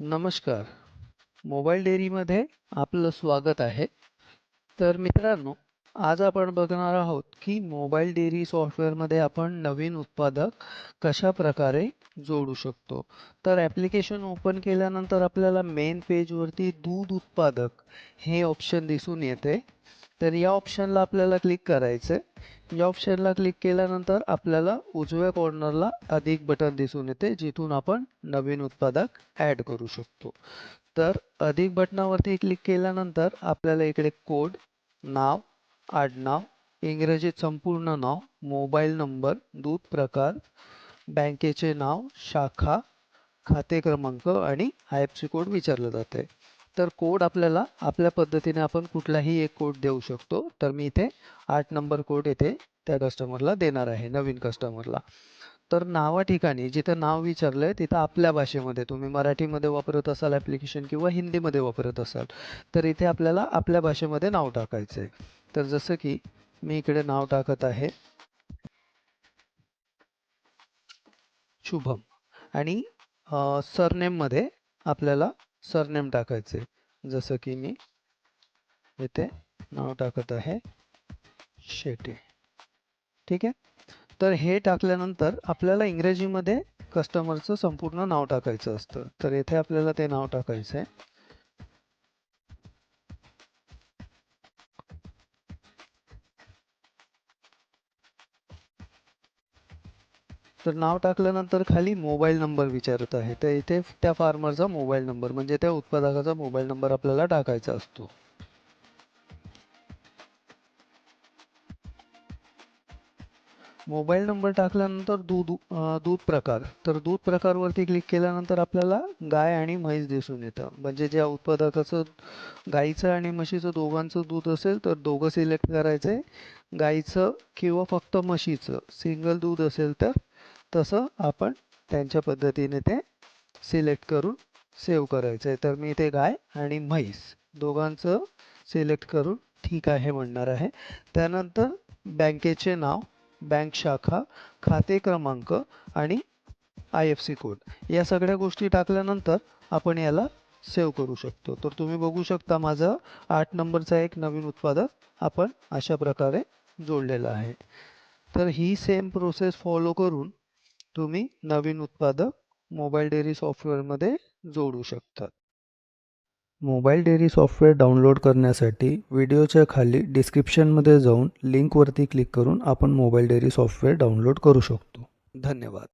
नमस्कार. मोबाईल डेअरीमध्ये आपलं स्वागत आहे. तर मित्रांनो आज आपण बघणार आहोत की मोबाईल डेअरी सॉफ्टवेअरमध्ये आपण नवीन उत्पादक कशा प्रकारे जोडू शकतो. तर ॲप्लिकेशन ओपन केल्यानंतर आपल्याला मेन पेजवरती दूध उत्पादक हे ऑप्शन दिसून येते. तर या ऑप्शनला आपल्याला क्लिक करायचं आहे या ऑप्शनला क्लिक केल्यानंतर आपल्याला उजव्या कॉर्नरला अधिक बटन दिसून येते जिथून आपण नवीन उत्पादक ॲड करू शकतो. तर अधिक बटनावरती क्लिक केल्यानंतर आपल्याला इकडे कोड नाव आडनाव इंग्रजीत संपूर्ण नाव मोबाईल नंबर दूध प्रकार बँकेचे नाव शाखा खाते क्रमांक आणि आय एफ सी कोड विचारलं जाते तर कोड आपल्याला आपल्या पद्धतीने आपण कुठलाही एक कोड देऊ शकतो. तर मी इथे आठ नंबर कोड येथे त्या कस्टमरला देणार आहे नवीन कस्टमरला तर नावा ठिकाणी जिथं नाव विचारलंय तिथं आपल्या भाषेमध्ये तुम्ही मराठीमध्ये वापरत असाल ॲप्लिकेशन किंवा हिंदीमध्ये वापरत असाल तर इथे आपल्याला आपल्या भाषेमध्ये नाव टाकायचं आहे तर जसं की मी इकडे नाव टाकत आहे. शुभम. आणि सरनेममध्ये आपल्याला सरनेम टाकायचे जसं की मी इथे नाव टाकत आहे शेटे. ठीक आहे? तर हे टाकल्यानंतर आपल्याला इंग्रजीमध्ये कस्टमरचं संपूर्ण नाव टाकायचं असतं. तर येथे आपल्याला ते नाव टाकायचं आहे तर नाव टाकल्यानंतर खाली मोबाईल नंबर विचारत आहे. तर इथे त्या फार्मरचा मोबाईल नंबर म्हणजे त्या उत्पादकाचा मोबाईल नंबर आपल्याला टाकायचा असतो. मोबाईल नंबर टाकल्यानंतर दूध दूध प्रकार. तर दूध प्रकारवरती क्लिक केल्यानंतर आपल्याला गाय आणि म्हैस दिसून येतं. म्हणजे ज्या उत्पादकाचं गाईचं आणि म्हशीचं दोघांचं दूध असेल तर दोघं सिलेक्ट करायचं गाईचं किंवा फक्त म्हशीचं. सिंगल दूध असेल तर तसं आपण त्यांच्या पद्धतीने ते सिलेक्ट करून सेव्ह करायचं आहे तर मी ते गाय आणि म्हैस दोघांचं सिलेक्ट करून ठीक आहे म्हणणार आहे. त्यानंतर बँकेचे नाव बँक शाखा खाते क्रमांक आणि आय एफ सी कोड या सगळ्या गोष्टी टाकल्यानंतर आपण याला सेव्ह करू शकतो. तर तुम्ही बघू शकता माझं आठ नंबरचा एक नवीन उत्पादक आपण अशा प्रकारे जोडलेलं आहे. तर ही सेम प्रोसेस फॉलो करून तुम्ही नवीन उत्पादक मोबाईल डेअरी सॉफ्टवेअरमध्ये जोडू शकतात. मोबाईल डेअरी सॉफ्टवेअर डाउनलोड करण्यासाठी व्हिडिओच्या खाली डिस्क्रिप्शनमध्ये जाऊन लिंकवरती क्लिक करून आपण मोबाईल डेअरी सॉफ्टवेअर डाउनलोड करू शकतो. धन्यवाद.